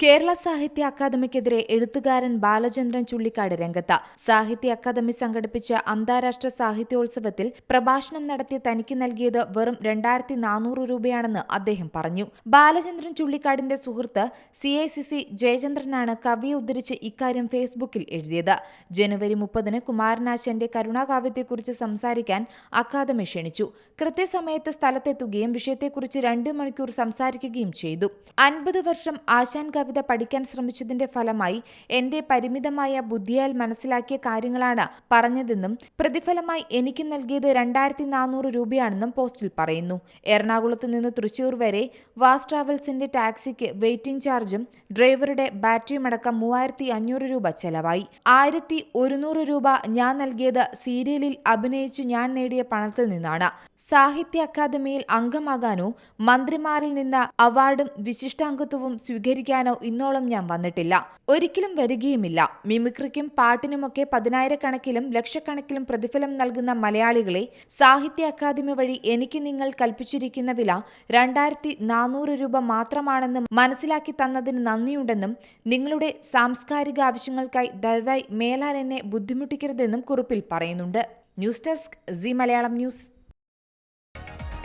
കേരള സാഹിത്യ അക്കാദമിക്കെതിരെ എഴുത്തുകാരൻ ബാലചന്ദ്രൻ ചുള്ളിക്കാട് രംഗത്ത്. സാഹിത്യ അക്കാദമി സംഘടിപ്പിച്ച അന്താരാഷ്ട്ര സാഹിത്യോത്സവത്തിൽ പ്രഭാഷണം നടത്തിയ തനിക്ക് നൽകിയത് വെറും രണ്ടായിരത്തി നാനൂറ് രൂപയാണെന്ന് അദ്ദേഹം പറഞ്ഞു. ബാലചന്ദ്രൻ ചുള്ളിക്കാടിന്റെ സുഹൃത്ത് സി ഐ സി സി ജയചന്ദ്രനാണ് കവിയെ ഉദ്ധരിച്ച് ഇക്കാര്യം ഫേസ്ബുക്കിൽ എഴുതിയത്. ജനുവരി മുപ്പതിന് കുമാരനാശന്റെ കരുണാകാവ്യത്തെക്കുറിച്ച് സംസാരിക്കാൻ അക്കാദമി ക്ഷണിച്ചു. കൃത്യസമയത്ത് സ്ഥലത്തെത്തുകയും വിഷയത്തെക്കുറിച്ച് രണ്ട് മണിക്കൂർ സംസാരിക്കുകയും ചെയ്തു. അൻപത് വർഷം ആശാൻ കവിത പഠിക്കാൻ ശ്രമിച്ചതിന്റെ ഫലമായി എന്റെ പരിമിതമായ ബുദ്ധിയാൽ മനസ്സിലാക്കിയ കാര്യങ്ങളാണ് പറഞ്ഞതെന്നും പ്രതിഫലമായി എനിക്ക് നൽകിയത് രണ്ടായിരത്തി നാനൂറ് രൂപയാണെന്നും പോസ്റ്റിൽ പറയുന്നു. എറണാകുളത്ത് നിന്ന് തൃശൂർ വരെ വാസ് ട്രാവൽസിന്റെ ടാക്സിക്ക് വെയിറ്റിംഗ് ചാർജും ഡ്രൈവറുടെ ബാറ്ററിയും അടക്കം മൂവായിരത്തി അഞ്ഞൂറ് രൂപ ചെലവായി. ആയിരത്തി ഒരുന്നൂറ് രൂപ ഞാൻ നൽകിയത് സീരിയലിൽ അഭിനയിച്ചു ഞാൻ നേടിയ പണത്തിൽ നിന്നാണ്. സാഹിത്യ അക്കാദമിയിൽ അംഗമാകാനോ മന്ത്രിമാരിൽ നിന്ന് അവാർഡും വിശിഷ്ടാംഗത്വവും സ്വീകരിക്കാനോ ഇന്നോളം ഞാൻ വന്നിട്ടില്ല. ഒരിക്കലും വരികയുമില്ല. മിമിക്രിക്കും പാട്ടിനുമൊക്കെ പതിനായിരക്കണക്കിലും ലക്ഷക്കണക്കിലും പ്രതിഫലം നൽകുന്ന മലയാളികളെ സാഹിത്യ അക്കാദമി വഴി എനിക്ക് നിങ്ങൾ കൽപ്പിച്ചിരിക്കുന്ന വില രണ്ടായിരത്തി നാനൂറ് രൂപ മാത്രമാണെന്ന് മനസ്സിലാക്കി തന്നതിന് നന്ദിയുണ്ടെന്നും നിങ്ങളുടെ സാംസ്കാരിക ആവശ്യങ്ങൾക്കായി ദയവായി മേലാൽ എന്നെ ബുദ്ധിമുട്ടിക്കരുതെന്നും കുറിപ്പിൽ പറയുന്നുണ്ട്. News desk C Malayalam news.